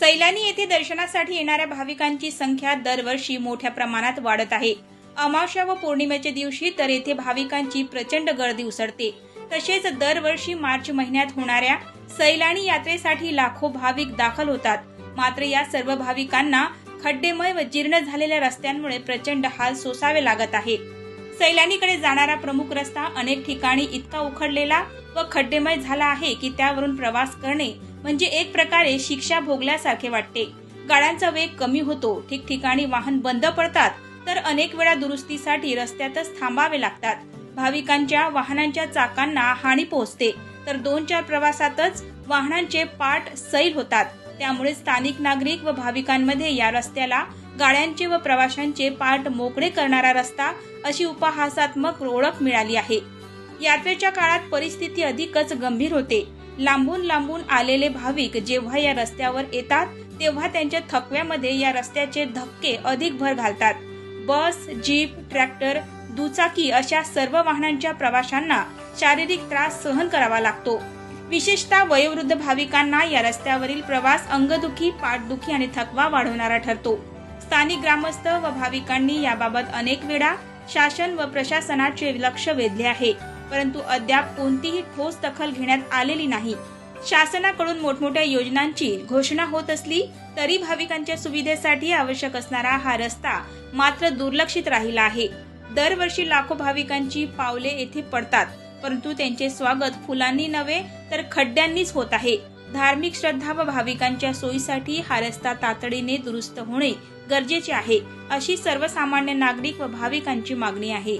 सैलानी येथे दर्शनासाठी येणाऱ्या भाविकांची संख्या दरवर्षी मोठ्या प्रमाणात वाढत आहे. अमावस्या व पौर्णिमेच्या दिवशी तर येथे भाविकांची प्रचंड गर्दी उसळते. तसेच दरवर्षी मार्च महिन्यात होणाऱ्या सैलानी यात्रेसाठी लाखो भाविक दाखल होतात. मात्र या सर्व भाविकांना खड्डेमय व जीर्ण झालेल्या रस्त्यांमुळे प्रचंड हाल सोसावे लागत आहे. सैलानीकडे जाणारा प्रमुख रस्ता अनेक ठिकाणी इतका उखडलेला व खड्डेमय झाला आहे की त्यावरून प्रवास करणे म्हणजे एक प्रकारे शिक्षा भोगल्यासारखे वाटते. गाड्यांचा वेग कमी होतो. ठिकठिकाणी वाहन बंद पडतात तर अनेक वेळा दुरुस्तीसाठी रस्त्यातच थांबावे लागतात. भाविकांच्या वाहनांच्या चाकांना हानी पोहोचते तर दोन चार प्रवासातच वाहनांचे पाठ सैल होतात. त्यामुळे स्थानिक नागरिक व भाविकांमध्ये या रस्त्याला गाड्यांचे व प्रवाशांचे पाठ मोकळे करणारा रस्ता अशी उपहासात्मक ओळख मिळाली आहे. यात्रेच्या काळात परिस्थिती अधिकच गंभीर होते. लांबून लांबून आलेले भाविक जेव्हा या रस्त्यावर येतात तेव्हा त्यांच्या थकव्यामध्ये या रस्त्याचे धक्के अधिक भर घालतात. बस जीप ट्रॅक्टर दुचाकी अशा सर्व वाहनांच्या प्रवाशांना शारीरिक त्रास सहन करावा लागतो. विशेषतः वयोवृद्ध भाविकांना या रस्त्यावरील प्रवास अंगदुखी पाठदुखी आणि थकवा वाढवणारा ठरतो. स्थानिक ग्रामस्थ व भाविकांनी याबाबत अनेक वेळा शासन व प्रशासनाचे लक्ष वेधले आहे. परंतु अद्याप कोणतीही ठोस दखल घेण्यात आलेली नाही. शासनाकडून मोठमोठ्या योजनांची घोषणा होत असली तरी भाविकांच्या सुविधेसाठी आवश्यक असणारा हा रस्ता मात्र दुर्लक्षित राहिला आहे. दरवर्षी लाखो भाविकांची पावले येथे पडतात परंतु त्यांचे स्वागत फुलांनी नव्हे तर खड्ड्यांनीच होत आहे. धार्मिक श्रद्धा व भाविकांच्या सोयीसाठी हा रस्ता तातडीने दुरुस्त होणे गरजेचे आहे अशी सर्वसामान्य नागरिक व भाविकांची मागणी आहे.